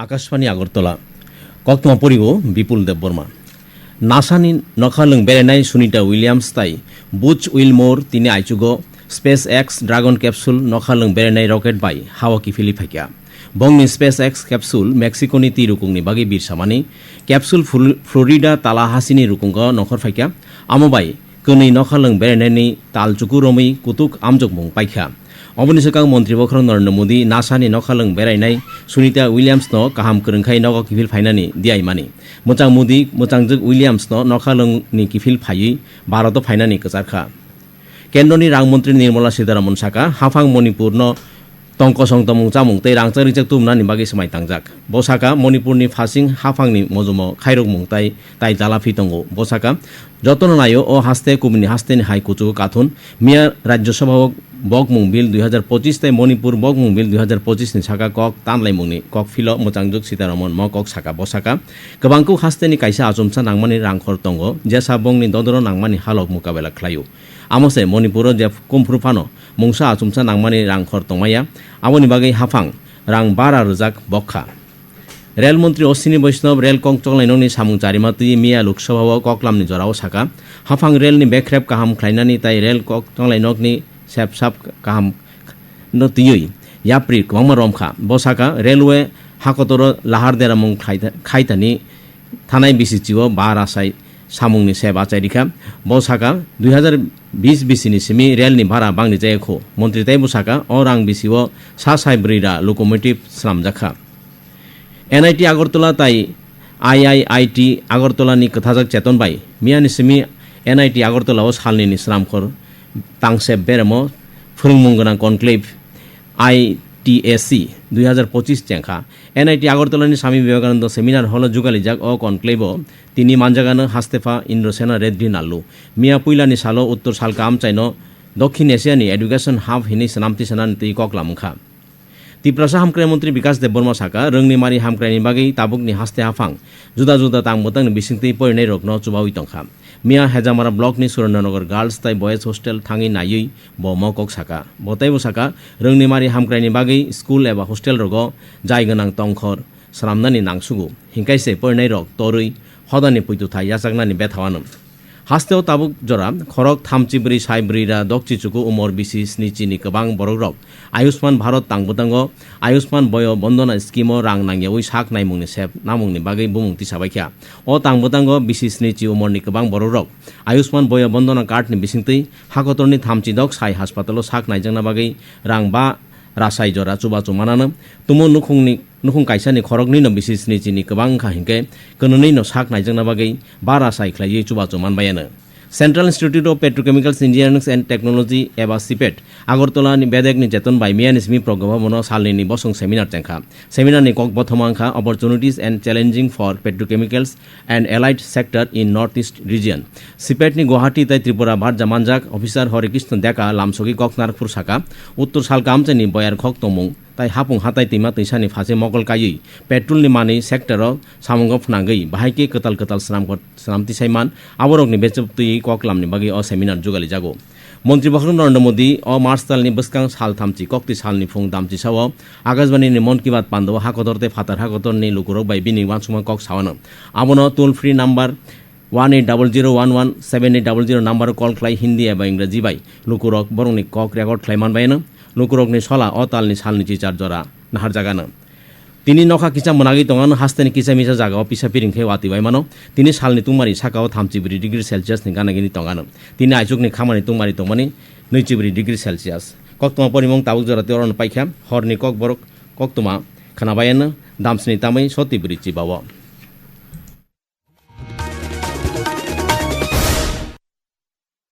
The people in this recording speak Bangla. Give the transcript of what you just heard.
আকাশবাণী আগরতলা। কক্তমা পরিব বিপুল দেববর্মা। নাসানি নখালং বেড়াইনাই সুনিতা উইলিয়ামস তাই বুচ উইলমোর তিনি আইচুগ। স্পেস এক্স ড্রাগন ক্যাপসুল নখালং বেড়াইনাই রকেট বাই হাওয়া কিফিলি ফাইকিয়া বংনি স্পেস এক্স ক্যাপসুল মেক্সিকোনি তি রুকুংনি বাগি বিরসামানি ক্যাপসুল ফ্ল- ফ্লোরিডা তালাহাসিনি রুকুঙ্গ নখর ফাইকিয়া আমবাই kuni nokhalung বেড়াই talchuku romi কুতুক আমজক mung paikha অবনি সকাং মন্ত্রী বক্র নরেন্দ্র মোদি নাসানি নখালং বেড়াই সুনিতা উইলিয়ামস ন কাহাম করংখাই নগ কিফিল ফাইনানি দিয়াই মানি মোচাং মোদি মোচাংজুক উইলিয়ামস ন নখালংনি কিফিল ফাইয়ী ভারত ফাইনানি কচারখা কেন্দ্রনি রাংমন্ত্রী নির্মলা সীতারামন সাকা হাফাং মণিপুর ন tongkosong tomong chamung tei rangchak tumna ni bagi semai tangjak bosaka মণিপুরনি ফাসিং হাফাংনি মজুম খাইরক মুং তাই তাই জালাফি তঙ্গো বসাকা যতন নায়ো ও হাস্তে কুমিনি হাস্তেনি হাই কুচু কাথুন মিয়া রাজ্যসভা বগমুংবিল দুই হাজার পঁচিশ তাই মণিপুর বগমুংবিল দুই হাজার পঁচিশ নি সাকা কক তানলাইমুংনি কক ফিল, মোচাংজুক, সীতারমন, ম, কক সাকা বসাকা গবাংকু হাস্তেনি কাইসা আজমসা নাংমানি রাংখর তঙ্গ জেসা বংনি দদর নাংমানি হালক মোকাবেলা খ্লায়ু। আমসে মণিপুর জে কুমফ্রুফানো মূসা আজমসা নাংমানি রাংখর তমাইয়া আমনি বাগৈ হাফাং, রাং বারা রোজাক বক্ষা রেলমন্ত্রী অশ্বিনী বৈষ্ণব রেল কং চলাইননি সামুং চারিমা তুই মিয়া লোকসভা ককলামনি জরাও সাকা হাফাং রেলনি বেখ্রেব কাহাম খ্লাইনানি, তাই রেল কক চলাইনকনি সাপ কাহাম no tiyui yapri kwangma romkha bosaka hakotoro lahar dera mung khaitani থানায় বিসিচিও বা রাসাই সামুংনি সেব আচারিকা বসাকা দুই হাজার বিশ বিসিনি সিমি, রেলনি ভাড়া বাংনি জায়খো মন্ত্রী তাই বসাকা ও রাং বিসিও, সা সাইব্রিরা লোকোমোটিভ স্রামজাখা এনআইটি আগরতলা তাই আইআইআইটি আগরতলানি কথাজাক চেতন বাই। মিয়ানি সিমি, এনআইটি আগরতলাও সালনি স্রামখর তাংসে বেরমো ফরুংমুঙ্গনা কনক্লেভ, আই টি এসি দুই হাজার পঁচিশ চেঙ্খা NIT আগরতলানি Swami Vivekananda seminar hall যুগালি যাক অ কনক্লেভ। তিনি মানজাগান হাস্তেফা, ইন্দ্রসেনা, রেড্ডি, নাল্লু। মিয়া পুইলানি সালো উত্তর সালকা আমচাইন, দক্ষিণ এশিয়ানি এডুকেশন হাফ হিনি সামতি সেনামতি সেনানতি ককলামুখা। তিপ্রাসা হামক্রাই মন্ত্রী বিকাশ দেব বর্মা সাকা রংনি মারি হামক্রাইনি বাগি তাবুকনি হাস্তে হাফাং জুদা জুদা তাং মতাং বিসিংতি পরিণয় রগ্ন চুবাউই তংখা मिया हेजामारा ब्लकनि सुरेन्द्रनगर गार्लस ताइ बयज हस्टेल थाङै नायै ब मकक साका बताइबो साका रोंनिमारि हामक्राइनि बागै स्कुल एबा हस्टेल रग जाय गोनां तंखर स्रामनानि नांसुगु हिंकाइसे परिनै रक तरै हदानि पुइतुथाय याचाकनानि बेथावानम 하스테오 따북 저람 খরক থামচিবরি সাইব্রিরা দকচিচুকু উমর বিসি স্নিচিনি কবাং বরগ্রব আয়ুষ্মান ভারত তাংবুতাঙ্গ আয়ুষ্মান বয় বন্দনা স্কিম রাং নাঙ্গিয়া ওই সাক নাইমুংনি সেব নামুংনি বাগৈ বুমুংতি সাবাইখিয়া অ তাংবুতাঙ্গ বিসি স্নিচি উমরনি কবাং বরগ্রব আয়ুষ্মান বয় বন্দনা কার্ডনি বিসিংতৈ হাকতরনি থামচি দক সাই হাসপাতালো সাক নাইজংনা বাগৈ রাং বা rasai jora chuba chumana nam tumo nukhungni nukhung kaisa ni khorokni no bisisni chini kwbang kha hingke kanani no sak naijangna bagei ba rasai khlaiye chuba chuman bayana central institute of petrochemicals engineering and technology এবার সিপেট আগরতলা বেদেক নির্যাতন বাই মিয়ান ইসমি প্রজ্ঞভবন সালনি বসং সেমিনার চেঙ্খা সেমিনার নি কক বথমাংখা opportunities and challenging for petrochemicals and allied sector in north east region CIPET নি গুয়াহাটি তাই ত্রিপুরা ভার জামানজাক অফিসার হরে কৃষ্ণ দেখা লামসকি কক নারকপুর শাখা উত্তর সালকামচেনি বয়ার খক তমুং তাই हापुं हाथाइ तैमा तैसानि फारसे मगल कायै पेट्रोलनि मानै सेक्टराव सामुंगाव फुनांगै बाहायके কতাল कोताल स्राम स्रामति साइमान आवरगनि बेचबतयै ककलामनि বাকি অ সেমিনার जुगालि जागौ মন্ত্রী বহরম নরেন্দ্র মোদী অ মার্চ তালনি বসকাং সাল থামচি, কক্তি সালনি ফুং দামচি সাও। আকাশবাণী নি মন কি বাত পান্ডব হাকদরতে ফাতার হাকদর নি লুকুরক বাই বিনি ওয়ান সুমা কক সাওয়ান। আমন toll free number one eight double zero one one, seven eight double zero number call খাই হিন্দি এবং ইংরেজি বাই। লুকুরক বরং কক রেকর্ড খাইমান বাইন නුකරොක්නේ ශලා সাল ශල්නි චිචාර් জরা নাহার জাগানো। তিনি নখা কিচা মোনাগি তঙান, হাস্তেনি কিচা মিচা জাগাও পিসা পিরিং খে ওয়াতি বাই মানো তিনি সালনি তুমারি সাকাও থামচিবরি ডিগ্রি সেলসিয়াস নি গানাগিনি তঙানো। তিনি আইচুকনি খামানি তুমারি তমানি নৈচিবরি ডিগ্রি সেলসিয়াস। কক পরিমং তাবুক জরাতে অরণ পাইখা, হরনি কক বরক কক তোমা খানা বাইয়ান দামসনি তামাই সতিবরি চিবাও